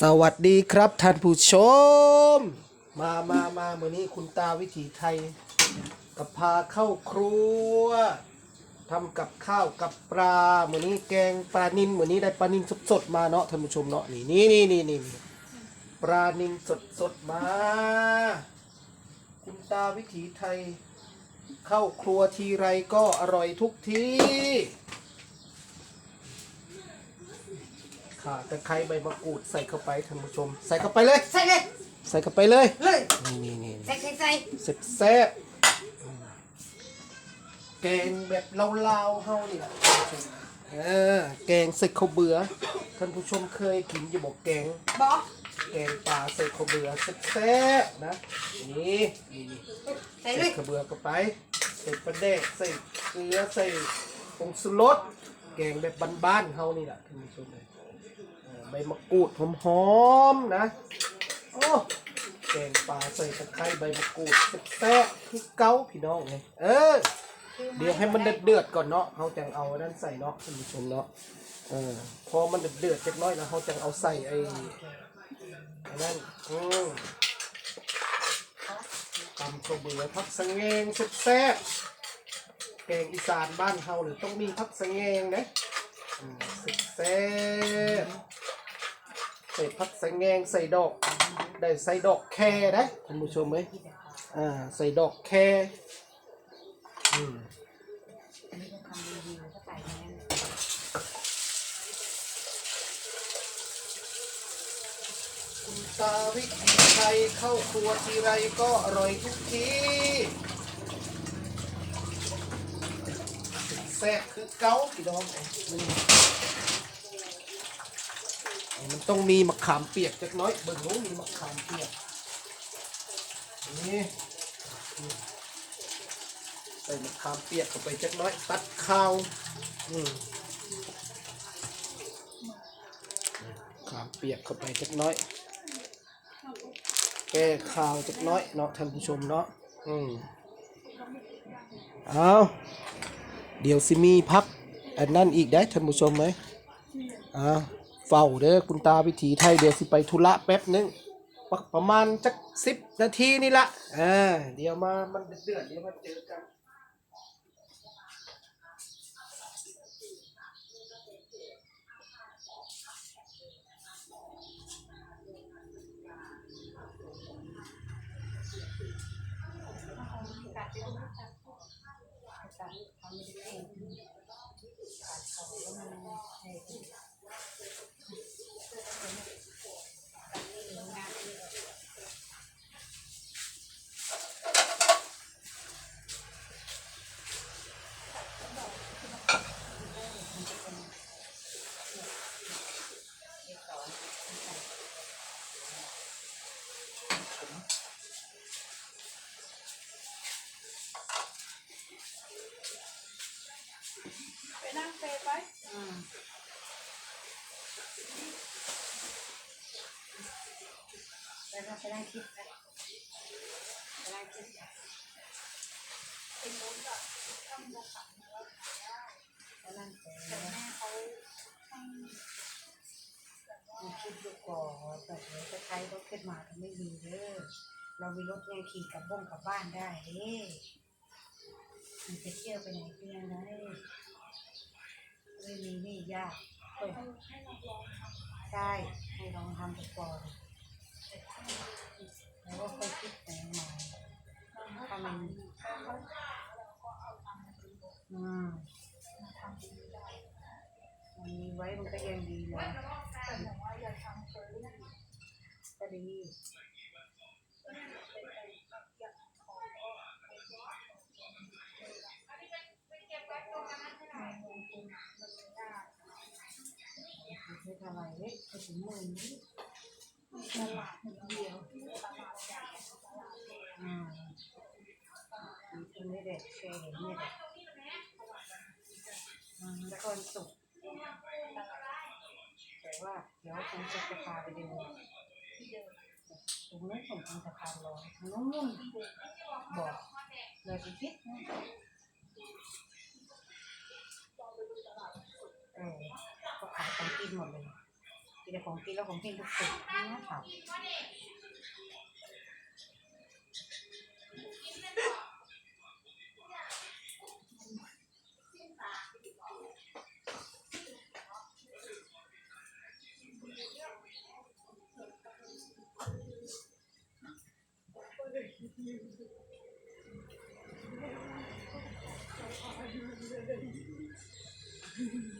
สวัสดีครับท่านผู้ชม มามามาเมื่อนี้คุณตาวิถีไทยกับพาเข้าครัวทำกับข้าวกับปลาเมื่อนี้แกงปลานินเมื่อนี้ได้ปลานินสดๆมาเนาะท่านผู้ชมเนาะนี่นี่นี่นี่นี่ปลานินสดๆมา คุณตาวิถีไทย เข้าครัวทีไรก็อร่อยทุกที ข่าตะไคร้ใบมะกรูดใส่เข้าไปท่านผู้ชม ใส่เข้าไปเลย ใส่เลยใส่เข้าไปเลยเลยนี่นี่นี่ใส่ใส่ใส่เสร็จแซ่บแกงแบบลาวๆเฮานี่แหละท่านผู้ชมเออแกงใส่ข้าวเบื่อท่านผู้ชมเคยกินอยู่บอกแกง บอแกงปลาใส่ข้าวเบื่อแซ่บๆนะนี่นี่นี่ใส่ใส่เลยข้าวเบื่อเข้าไปใส่ปลาแดกใส่เกลือใส่ผงชูรสแกงแบบบ้านๆเฮานี่แหละท่านผู้ชมเลยเออ ใบมะกรูดหอมๆนะโอ้แกงปลาใส่ตะไคร้ใบมะกรูดแซ่บๆคือเก้าพี่น้องไงเออ เดี๋ยวให้มันเดือดเดือดๆก่อนเนาะเขาจังเอาอันนั้นใส่เนาะท่านผู้ชมเนาะเออพอมันเดือดเดือดๆจักน้อยแล้วเขาจังเอาใส่ไอ้ไอ้นั่นอืมตำข้าวเบื่อพักสะแงงแซ่บๆแกงอีสานบ้านเฮาเนี่ยต้องมีพักสะแงงนะอืมแซ่บๆ ใส่พักสะแงงใส่ดอก ได้ใส่ดอกแคนะท่านผู้ชมไหมอ่าใส่ดอกแคอืมคุณตาวิถีไทยเข้าครัวทีไรก็อร่อยทุกทีแซ่บคือเก้าพี่น้องนี่ มันต้องมีมะขามเปียกจักน้อยเบิ่งนู้นมีมะขามเปียกนี่ใส่มะขามเปียกเข้าไปจักน้อยตัดข้าวอืมมะขามเปียกเข้าไปจักน้อย แก้ข่าวจักน้อยเนาะท่านผู้ชมเนาะอืมเอาเดี๋ยวสิมีพักอันนั้นอีกได้ท่านผู้ชมไหมอ่า เฝ้าเด้อคุณตาวิถีไทยเดี๋ยวสิไปธุระแป๊บนึงปประมาณจักสิบนาทีนี่ละอ่าเดี๋ยวมา มันเดือดเดี๋ยวมาเจอกันไป นั่งเฟไปไปนั่งไปนั่งคิดไปไปนั่งคิดไปนั่งแต่แม่เขาคิดดูก่อนแบบนี้จะใช้รถขึ้นมาก็ไม่มีเด้อเรามีรถยังขี่กับบ้งกับบ้านได้เด้มันจะเที่ยวไปไหนก็ยังได้ ไม่มีนี่ยากเออใช่ให้ลองทำไปก่อนแล้วก็ค่อยคิดแต่งใหม่ถ้ามันอืมมันมีไว้มันก็ยังดีนะก็ดี ไม่ทำอะไรเล็กไปถึงมื่นนี้ตลาดเดียวอืมมีตรงนี้แหละเคยเห็นนี่แหละอืมแล้วคนสุกแต่ว่าเดี๋ยวผมจะพาไปดูตรงนี้ผมทำสะพานลอยทางโน้นบอกเลยไปคิดนะเออ ของกินหมดเลยเมีแต่ของกินแล้วของกินทุกสิ่งนะครับใ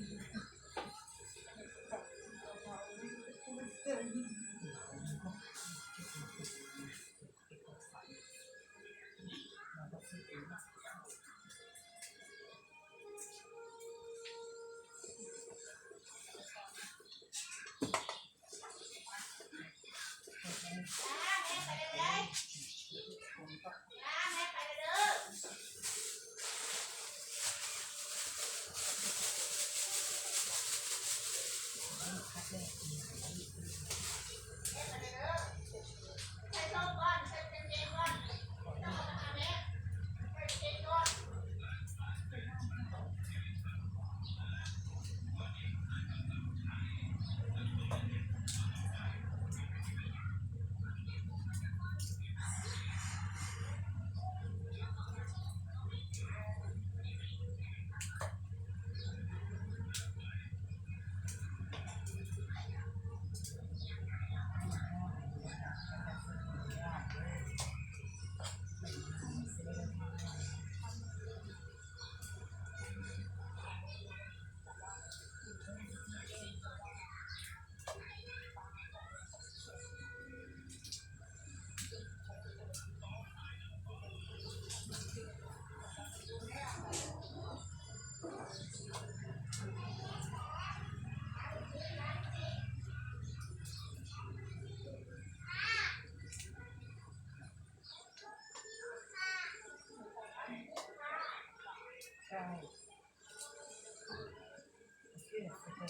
ซื้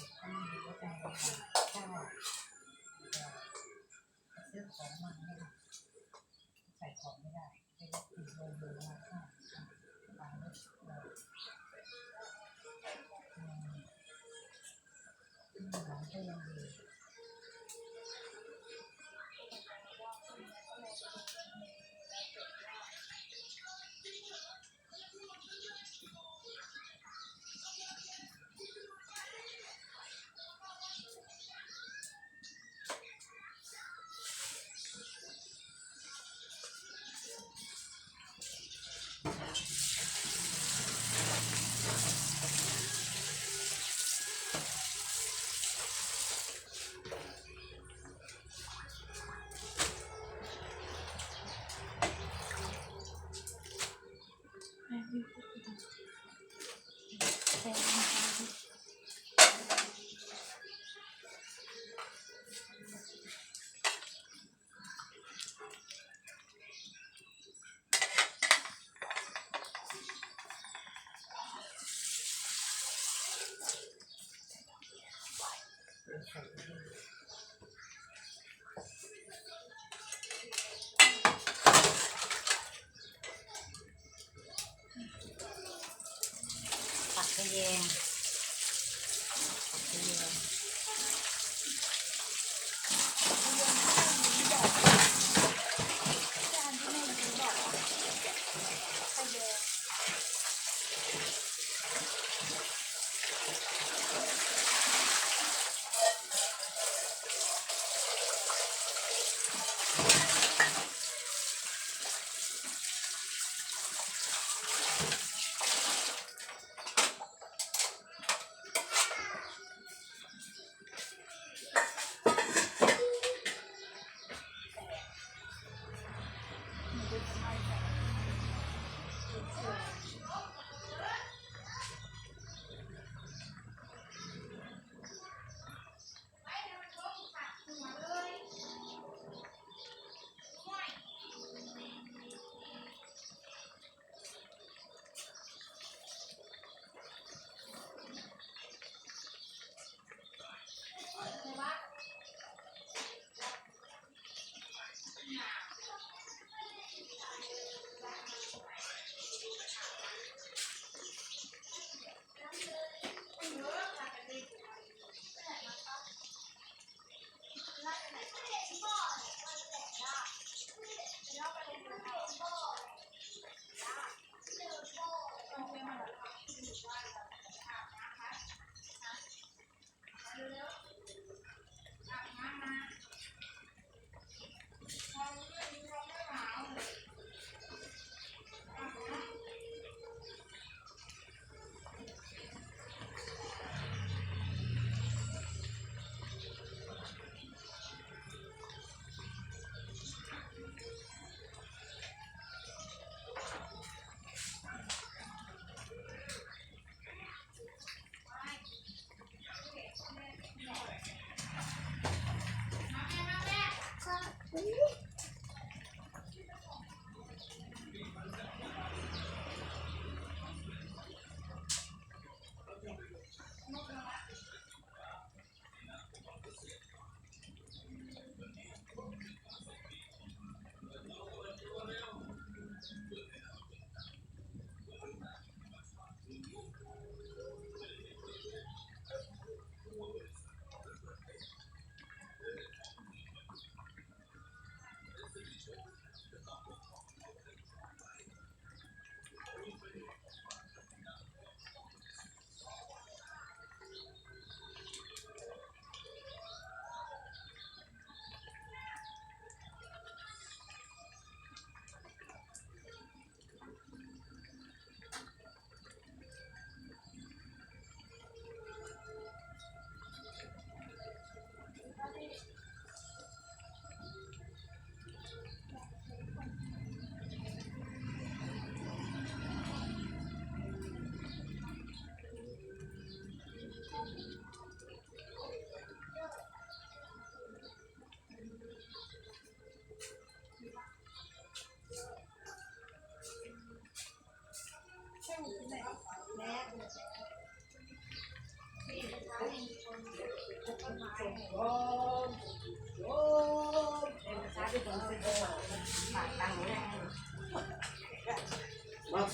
อของมาไม่ได้ใส่ของไม่ได้ไม่ได้ติดโลโลมาค่ะวางเลยหลังก็ยังดี ปัก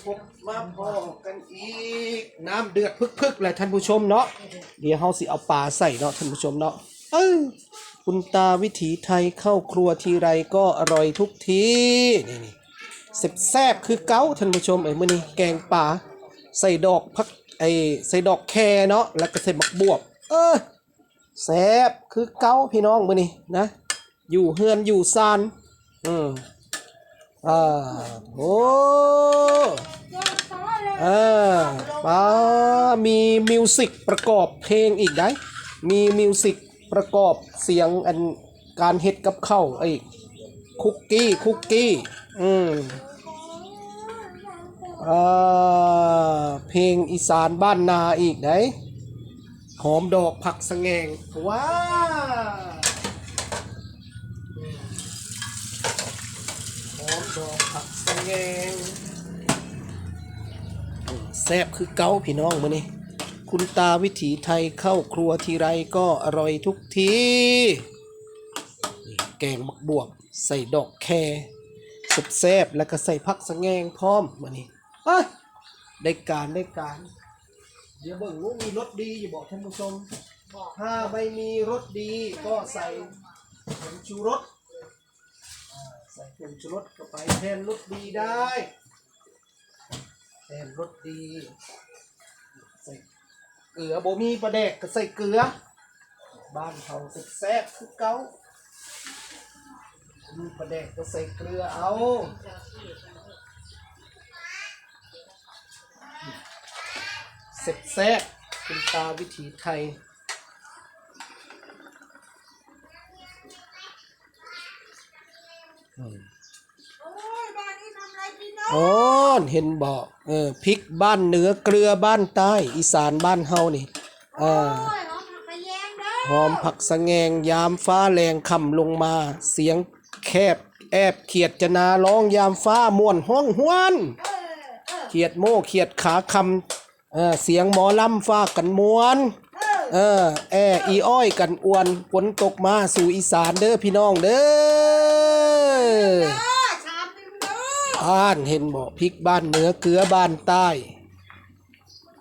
พบมาพอกันอีก น้ำเดือดพึกๆเลยท่านผู้ชมเนาะเดี๋ยวเฮาสิเอาปลาใส่เนาะท่านผู้ชมเนาะเออคุณตาวิถีไทยเข้าครัวทีไรก็อร่อยทุกทีนี่นี่แซ่บๆคือเก้าท่านผู้ชมไอ้มื้อนี้แกงป่าใส่ดอกพักไอ้ใส่ดอกแคเนาะแล้วก็ใส่บักบวบ เออแซ่บคือเก้าพี่น้องมื้อนี้นะ อยู่เฮือนอยู่ซานอืมอ่าโอ้าป้า มีมิวสิกประกอบเพลงอีกได้มีมิวสิกประกอบเสียงอันการเฮ็ดกับข้าวไอ้คุกกี้คุกกี้อืมอ่าเพลงอีสานบ้านนาอีกได้หอมดอกผักสะแงงว้าหอมดอกผักสะแงง แซ่บคือเก้าพี่น้องมื้อนี้คุณตาวิถีไทยเข้าครัวทีไรก็อร่อยทุกทีแกงบักบวบใส่ดอกแคสุดแซ่บแล้วก็ใส่ผักสะแงงพร้อมมื้อนี้เอ้ยได้การได้การ เดี๋ยวเบิ่งว่ามีรสดีอยู่บอกท่านผู้ชมถ้าไม่มีรสดีก็ใส่ผงชูรสใส่ผงชูรสเข้าไปแทนรสดีได้ แทนรสดีใส่เกลือบ่มีปลาแดกก็ใส่เกลือ บ้านเขาแซ่บคือเก่ามีปลาแดกก็ใส่เกลือเอาแซ่บๆคุณตาวิถีไทยอ๋ อเห็นบอกเออพริกบ้านเหนือเกลือบ้านใต้ อีสานบ้านเฮานี่อ่าหอมผักสะแงงยามฟ้าแรงค่ำลงมา เสียงแคบแอบเขียดจะนาร้องยามฟ้าม่วนห้องหวนเขียดโม่เขียดขาคำเออเสียงหมอลำฟ้ากันมวนเออแออีอ้อยกันอวนฝนตกมาสู่อีสานเด้อพี่น้องเด้อ บ้านเห็นบ่พริกบ้านเหนือเกลือบ้านใต้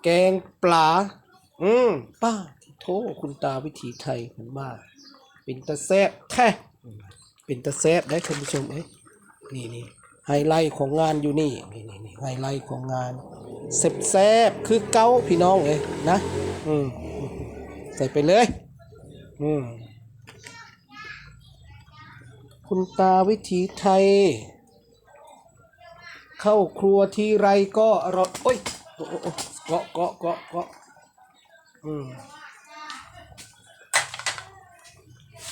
แกงปลา อืมป้าที่โทคุณตาวิถีไทยผมว่าเป็นตะแซบแท้เป็นตะแซบได้ท่านผู้ชมเอ้ยนี่นี่ไฮไลท์ของงานอยู่นี่นี่นี่นี่ไฮไลท์ของงานแซบแซบคือเก้าพี่น้องเอ้ยนะอืมใส่ไปเลย อืมคุณตาวิถีไทย เข้าครัวทีไรก็อร่อยโอ้ยเกาะเกาะเกาะเกาะอืม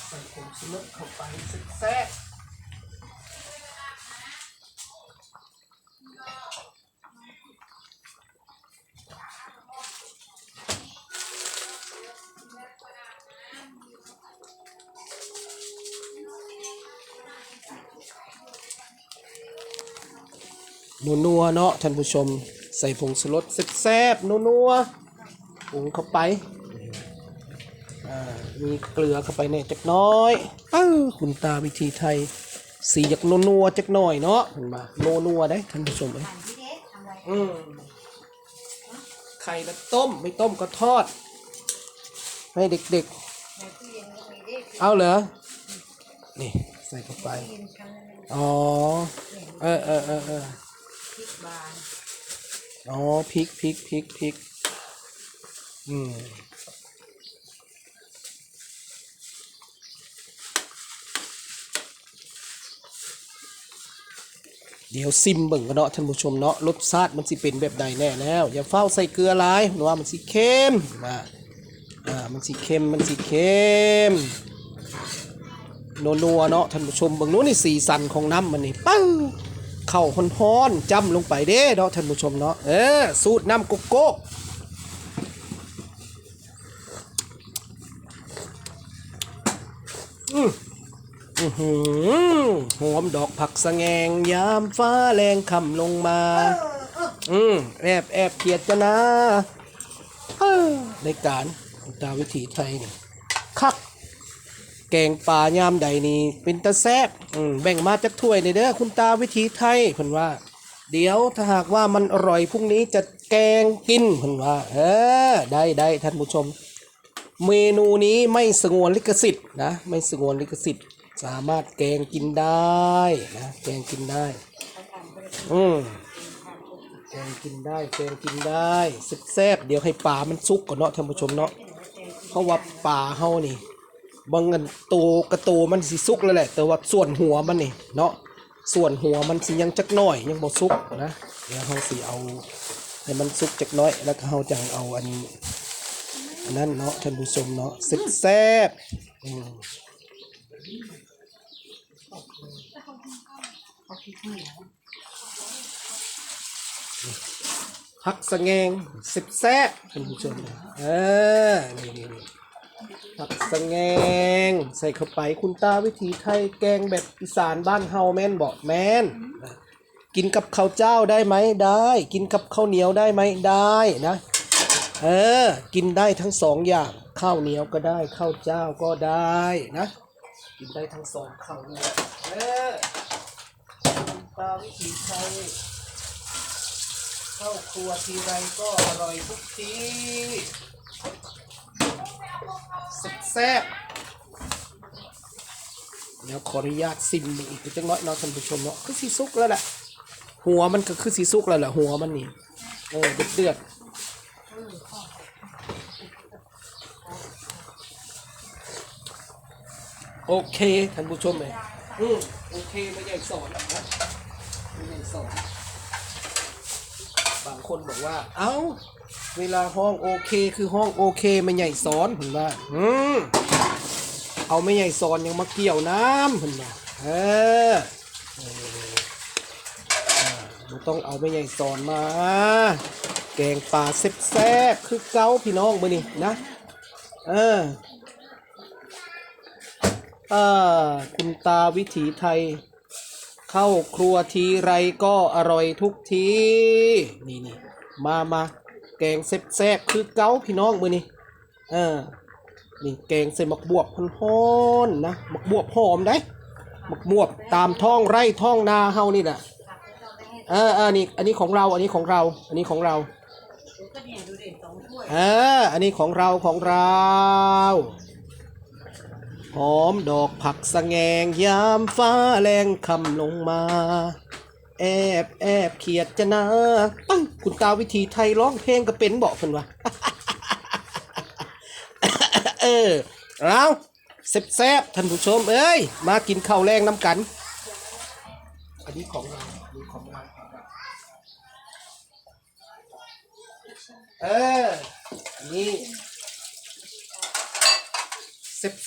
ใส่ผงชูรสเข้าไปแซ่บ นัวๆเนาะท่านผู้ชม ใส่ผงชูรสแซ่บๆนัวๆปรุงเข้าไปมีเกลือเข้าไปเนี่ยจักน้อยเอ้าคุณตาวิธีไทย สีจากนัวๆจักหน่อยเนาะเห็นปะนัวๆได้ท่านผู้ชมเอ้ยอืมไข่ละต้มไม่ต้มก็ทอด ให้เด็กๆ เอาเหรอ นี่ ใส่เข้าไป อ๋อ เออเออเออ เอออ๋อพริกพริกพริกพริกอืมเดี๋ยวซิมเบิ่งกันเนาะท่านผู้ชมเนาะรสชาติมันสิเป็นแบบใดแน่แล้ว อย่าเฝ้าใส่เกลือหลายเพราะว่ามันสิเค็มมาอ่ามันสิเค็มมันสิเค็มนัวๆเนาะท่านผู้ชมเบิ่งนู้นนี่สีสันของน้ำมันนี่ปัง เข้าฮ้อนๆจ้ำลงไปเด้เนาะท่านผู้ชมเนาะเออสูตรน้ำโกโก้อืออื้อหือหอมดอกผักสะแงง ยามฟ้าแรงค่ำลงมา อืมแอบแอบเกียดจะนะเอ้อในการตามวิถีไทยนี่คัก แกงปลายามใดนี่เป็นตะแซบอืมแบ่งมาจากถ้วยเลยเด้อคุณตาวิถีไทยเพิ่นว่า เดี๋ยวถ้าหากว่ามันอร่อยพรุ่งนี้จะแกงกินเพิ่นว่า เออ ได้ได้ท่านผู้ชม เมนูนี้ไม่สงวนลิขสิทธิ์นะ ไม่สงวนลิขสิทธิ์ สามารถแกงกินได้นะแกงกินได้ อืมแกงกินได้แกงกินได้แซ่บๆเดี๋ยวให้ปลามันสุกก่อนเนาะท่านผู้ชมเนาะเพราะว่าปลาเฮานี่ บางเงินโตกระโตมันสิสุกแล้วแหละ แต่ว่าส่วนหัวมันนี่เนาะส่วนหัวมันสิยังจักหน่อยยังบ่สุกนะเดี๋ยวเฮาสิเอาให้มันสุกจักน้อย แล้วก็เฮาจังเอาอันอันนั้นเนาะท่านผู้ชมเนาะแซ่บๆอืมเขาคิดเหนียวผักสะแงงแซ่บท่านผู้ชมเออนี่นี่นี่ ผักสะแงง ใส่เข้าไปคุณตาวิถีไทยแกงแบบอีสานบ้านเฮาแม่นบอกแม่นกินกับข้าวเจ้าได้ไหมได้ กินกับข้าวเหนียวได้ไหมได้นะเออกินได้ทั้งสองอย่างข้าวเหนียวก็ได้ข้าวเจ้าก็ได้นะ กินได้ทั้งสองข้าวเหนียวเออคุณตาวิถีไทยเข้าครัวทีไรก็อร่อยทุกที แซ่บๆเดี๋ยวขออนุญาตซิมอีกจังน้อยเนาะท่านผู้ชมเนาะคือสีสุกแล้วแหละหัวมันก็คือสีสุกแล้วแหละหัวมันนี่เออเดือดเดือดโอเคท่านผู้ชมเลยอืมโอเคไม่ใหญ่สอนนะไม่ใหญ่สอนบางคนบอกว่า เอ้า เวลาห้องโอเคคือห้องโอเคไม่ใหญ่สอนผมว่าอืมเอาไม่ใหญ่ซอนยังมาเกี่ยวน้ำเพิ่นว่าเออเออบ่ต้องเอาไม่ใหญ่ซอนมา แกงปลาแซ่บๆคือเก้าพี่น้องมื้อนี้นะ เออเออคุณตาวิถีไทย เข้าครัวทีไรก็อร่อยทุกที นี่นี่มามา แกงแซ่บๆคือเก้าพี่น้องมือนี้เออนี่แกงใส่หมักบวบฮ้อนนะหมักบวบหอมได้หมักบวบตามท้องไร่ท้องนาเฮานี่แหละผักไม่ต้องไปให้เออเออนี่อันนี้ของเราอันนี้ของเรา อันนี้ของเราเอออันนี้ของเราของเราหอมดอกผักสะแงงยามฟ้าแรงคำลงมา บแอบเขียดจะนาตั้งคุณตาวิธีไทยร้องเพลงก็เป็นบอกเพิ่นว่าเออเอาแซ่บๆท่านผู้ชม เอ้ย มากินข้าวแรงน้ำกัน อันนี้ของเราอันนี้ของเราของเราเอออันนี้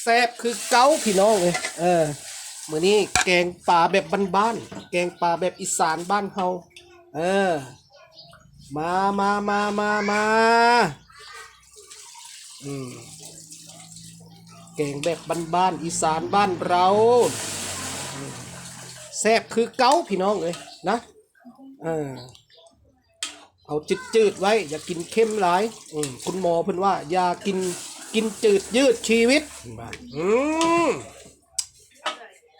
แซบๆคือเก้าพี่น้องเลยเออ มือนี้แกงป่าแบบบ้านๆ แกงป่าแบบอีสานบ้านเฮา เออ มามามามามาอืมแกงแบบบ้านๆ อีสานบ้านเราแซ่บคือเก้าพี่น้องเลยนะเออเอาจืดๆไว้ อย่ากินเข้มหลายอืมคุณหมอเพิ่นว่า อย่ากินกินจืดยืดชีวิตอืม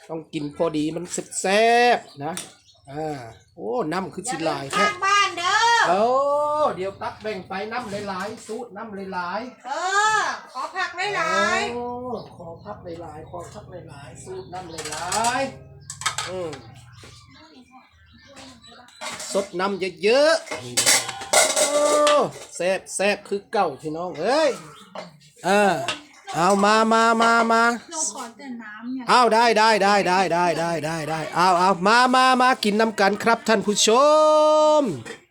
ต้องกินพอดีมันแซ่บๆนะอ่าโอ้น้ำคือสิหลายแท้ข้างบ้านเด้อ โอ้เดี๋ยวตักแบ่งไปน้ำหลายๆสูตรน้ำหลายๆ เออ ขอผักหลายโอ้ขอพับหลายๆขอพับหลายๆสูตรน้ำหลายๆอืมสดน้ำเยอะๆโอ้แซ่บแซ่บคือเก่าพี่น้องเอ้ยเออ เอามามามามาหนูขอแต่น้ำเนี่ยเอาได้ได้ได้ได้ได้ได้ได้ได้เอาเอามามามากินน้ำกันครับท่านผู้ชม